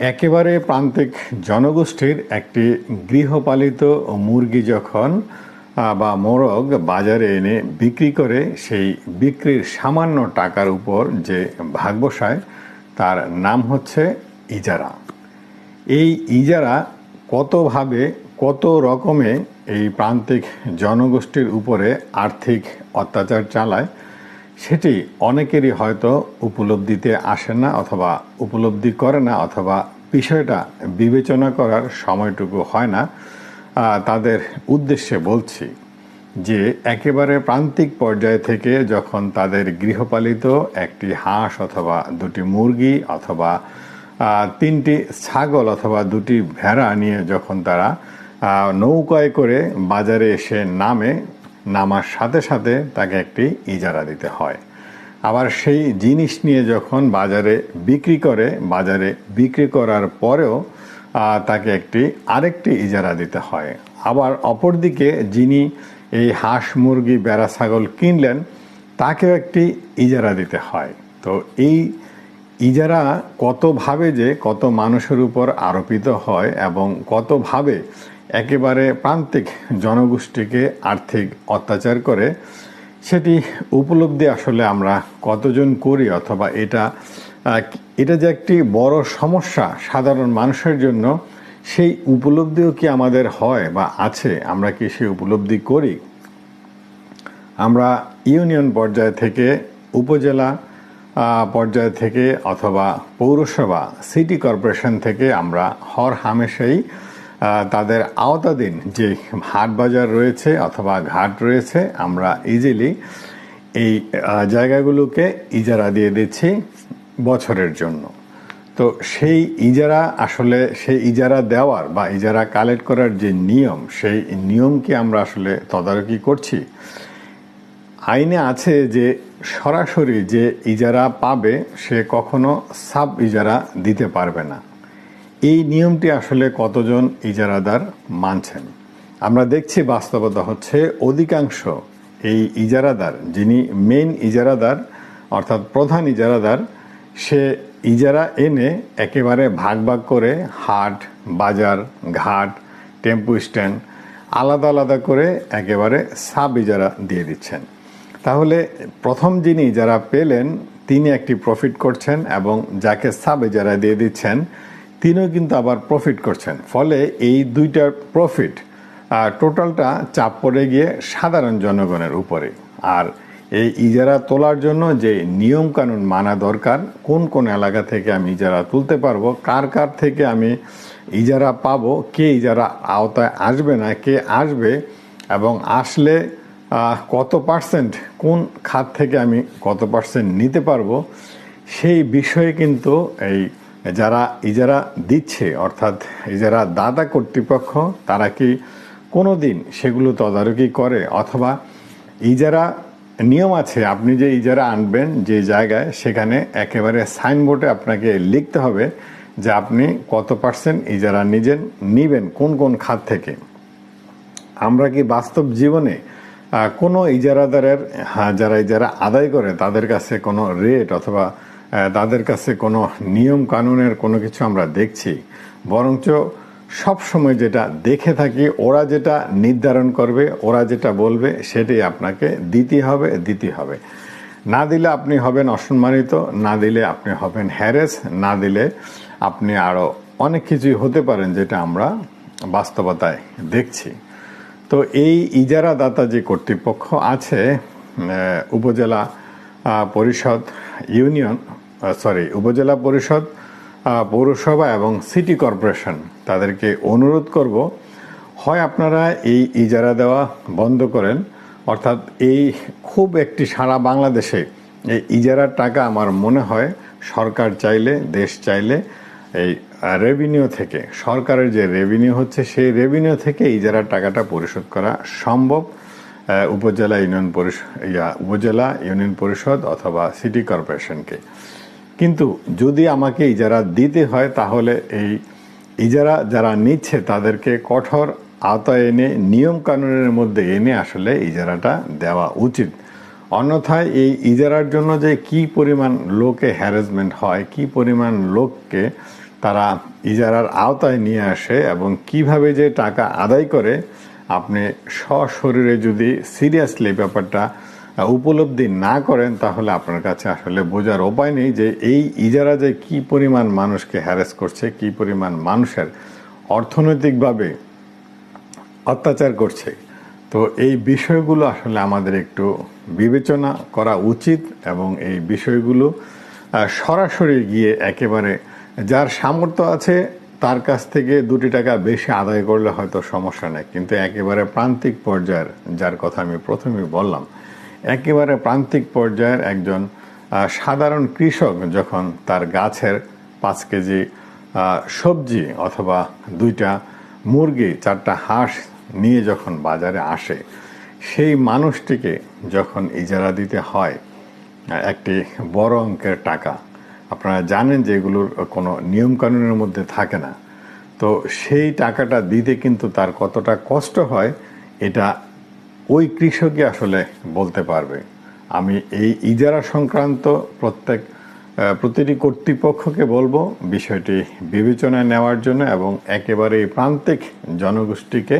একেবারে প্রান্তিক জনগোষ্ঠীর একটি গৃহপালিত মুরগি যখন বা মোরগ বাজারে এনে বিক্রি করে, সেই বিক্রির সামান্য টাকার উপর যে ভাগ বসায়, তার নাম হচ্ছে ইজারা। এই ইজারা কতভাবে, কত রকমে এই প্রান্তিক জনগোষ্ঠীর উপরে আর্থিক অত্যাচার চালায় সেটি অনেকেরই হয়তো উপলব্ধিতে আসে না অথবা উপলব্ধি করে না অথবা বিষয়টা বিবেচনা করার সময়টুকু হয় না। তাদের উদ্দেশ্যে বলছি যে একেবারে প্রান্তিক পর্যায় থেকে যখন তাদের গৃহপালিত একটি হাঁস অথবা দুটি মুরগি অথবা তিনটি ছাগল অথবা দুটি ভেড়া নিয়ে যখন তারা নৌকায় করে বাজারে এসে নামে নামার সাথে সাথে তাকে একটি ইজারা দিতে হয়। আবার সেই জিনিস নিয়ে যখন বাজারে বিক্রি করে, বাজারে বিক্রি করার পরেও তাকে একটি আরেকটি ইজারা দিতে হয়। আবার অপরদিকে যিনি এই হাঁস, মুরগি, বেড়া, ছাগল কিনলেন, তাকেও একটি ইজারা দিতে হয়। তো এই ইজারা কতভাবে যে কত মানুষের উপর আরোপিত হয় এবং কতভাবে একেবারে প্রান্তিক জনগোষ্ঠীকে আর্থিক অত্যাচার করে, সেটি উপলব্ধি আসলে আমরা কতজন করি অথবা এটা এটা যে একটি বড় সমস্যা সাধারণ মানুষের জন্য, সেই উপলব্ধিও কি আমাদের হয় বা আছে? আমরা কি সেই উপলব্ধি করি? আমরা ইউনিয়ন পর্যায় থেকে উপজেলা পর্যায় থেকে অথবা পৌরসভা, সিটি কর্পোরেশন থেকে আমরা হর হামেশাই তাদের আওতাধীন যে হাট বাজার রয়েছে অথবা ঘাট রয়েছে, আমরা ইজিলি এই জায়গাগুলোকে ইজারা দিয়ে দিচ্ছি বছরের জন্য। তো সেই ইজারা আসলে, সেই ইজারা দেওয়ার বা ইজারা কালেক্ট করার যে নিয়ম, সেই নিয়মকে আমরা আসলে তদারকি করছি? আইনে আছে যে সরাসরি যে ইজারা পাবে, সে কখনো সাব ইজারা দিতে পারবে না। এই নিয়মটি আসলে কতজন ইজারাদার মানছেন? আমরা দেখছি বাস্তবতা হচ্ছে অধিকাংশ এই ইজারাদার, যিনি মেন ইজারাদার, অর্থাৎ প্রধান ইজারাদার, সে ইজারা এনে একেবারে ভাগ ভাগ করে হাট, বাজার, ঘাট, টেম্পু স্ট্যান্ড আলাদা আলাদা করে একেবারে সাব ইজারা দিয়ে দিচ্ছেন। তাহলে প্রথম যিনি যারা পেলেন, তিনি একটি প্রফিট করছেন এবং যাকে সাব ইজারা দিয়ে দিচ্ছেন তিনিও কিন্তু আবার প্রফিট করছেন। ফলে এই দুইটার প্রফিট টোটালটা চাপ পড়ে গিয়ে সাধারণ জনগণের উপরে। আর এই ইজারা তোলার জন্য যে নিয়ম কানুন মানা দরকার, কোন কোন এলাকা থেকে আমি ইজারা তুলতে পারব, কার কার থেকে আমি ইজারা পাব, কে ইজারা আওতায় আসবে না, কে আসবে এবং আসলে কত পার্সেন্ট কোন খাত থেকে আমি কত পার্সেন্ট নিতে পারব, সেই বিষয়ে কিন্তু এই যারা ইজারা দিচ্ছে অর্থাৎ ইজারা দাদা কর্তৃপক্ষ তারা কি কোনো দিন সেগুলো তদারকি করে? অথবা ইজারা নিয়ম আছে আপনি যে ইজারা আনবেন যে জায়গায় সেখানে একেবারে সাইনবোর্ডে আপনাকে লিখতে হবে যে আপনি কত পার্সেন্ট ইজারা নিজের নিবেন কোন কোন খাত থেকে। আমরা কি বাস্তব জীবনে কোনো ইজারাদারের হ্যাঁ, যারা ইজারা আদায় করে তাদের কাছে কোনো রেট অথবা তাদের কাছে কোনো নিয়ম কানুনের কোনো কিছু আমরা দেখছি। বরঞ্চ সব সময় যেটা দেখে থাকি, ওরা যেটা নির্ধারণ করবে, ওরা যেটা বলবে, সেটাই আপনাকে দিতে হবে দিতে হবে। না দিলে আপনি হবেন অসম্মানিত, না দিলে আপনি হবেন হ্যারেস, না দিলে আপনি আরও অনেক কিছুই হতে পারেন যেটা আমরা বাস্তবতায় দেখছি। তো এই ইজারাদাতা যে কর্তৃপক্ষ আছে উপজেলা পরিষদ, ইউনিয়ন সরি উপজেলা পরিষদ পৌরসভা এবং সিটি কর্পোরেশন তাদেরকে অনুরোধ করব, হয় আপনারা এই ইজারা দেওয়া বন্ধ করেন, অর্থাৎ এই খুব একটি সারা বাংলাদেশে এই ইজারার টাকা আমার মনে হয় সরকার চাইলে, দেশ চাইলে এই রেভিনিউ থেকে, সরকারের যে রেভিনিউ হচ্ছে সেই রেভিনিউ থেকে ইজারার টাকাটা পরিশোধ করা সম্ভব উপজেলা ইউনিয়ন পরিষদ উপজেলা ইউনিয়ন পরিষদ অথবা সিটি কর্পোরেশনকে। কিন্তু যদি আমাকে ইজারা দিতে হয় তাহলে এই ইজারা যারা নিচ্ছে তাদেরকে কঠোর আওতায় এনে নিয়ম কানুনের মধ্যে এনে আসলে ইজারাটা দেওয়া উচিত। অন্যথায় এই ইজারার জন্য যে কি পরিমাণ লোকে হ্যারাসমেন্ট হয়, কি পরিমাণ লোককে তারা ইজারার আওতায় নিয়ে আসে এবং কীভাবে যে টাকা আদায় করে, আপনি সশরীরে যদি সিরিয়াসলি ব্যাপারটা উপলব্ধি না করেন, তাহলে আপনার কাছে আসলে বোঝার উপায় নেই যে এই ইজারা যে কি পরিমাণ মানুষকে হ্যারেস করছে, কি পরিমাণ মানুষের অর্থনৈতিকভাবে অত্যাচার করছে। তো এই বিষয়গুলো আসলে আমাদের একটু বিবেচনা করা উচিত এবং এই বিষয়গুলো সরাসরি গিয়ে একেবারে যার সামর্থ্য আছে, তার কাছ থেকে দুটি টাকা বেশি আদায় করলে হয়তো সমস্যা নেই। কিন্তু একেবারে প্রান্তিক পর্যায়ের, যার কথা আমি প্রথমেই বললাম একেবারে প্রান্তিক পর্যায়ের একজন সাধারণ কৃষক যখন তার গাছের পাঁচ কেজি সবজি অথবা দুইটা মুরগি, চারটা হাঁস নিয়ে যখন বাজারে আসে, সেই মানুষটিকে যখন ইজারা দিতে হয়, একটি বড় অঙ্কের টাকা, আপনারা জানেন যে এগুলোর কোনো নিয়মকানুনের মধ্যে থাকে না, তো সেই টাকাটা দিতে কিন্তু তার কতটা কষ্ট হয়, এটা ওই কৃষকই আসলে বলতে পারবে। আমি এই ইজারা সংক্রান্ত প্রত্যেক প্রতিটি কর্তৃপক্ষকে বলব বিষয়টি বিবেচনায় নেওয়ার জন্য এবং একেবারে প্রান্তিক জনগোষ্ঠীকে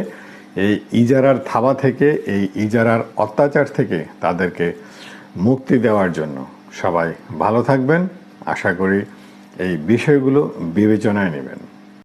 এই ইজারার থাবা থেকে, এই ইজারার অত্যাচার থেকে তাদেরকে মুক্তি দেওয়ার জন্য। সবাই ভালো থাকবেন। আশা করি এই বিষয়গুলো বিবেচনায় নেবেন।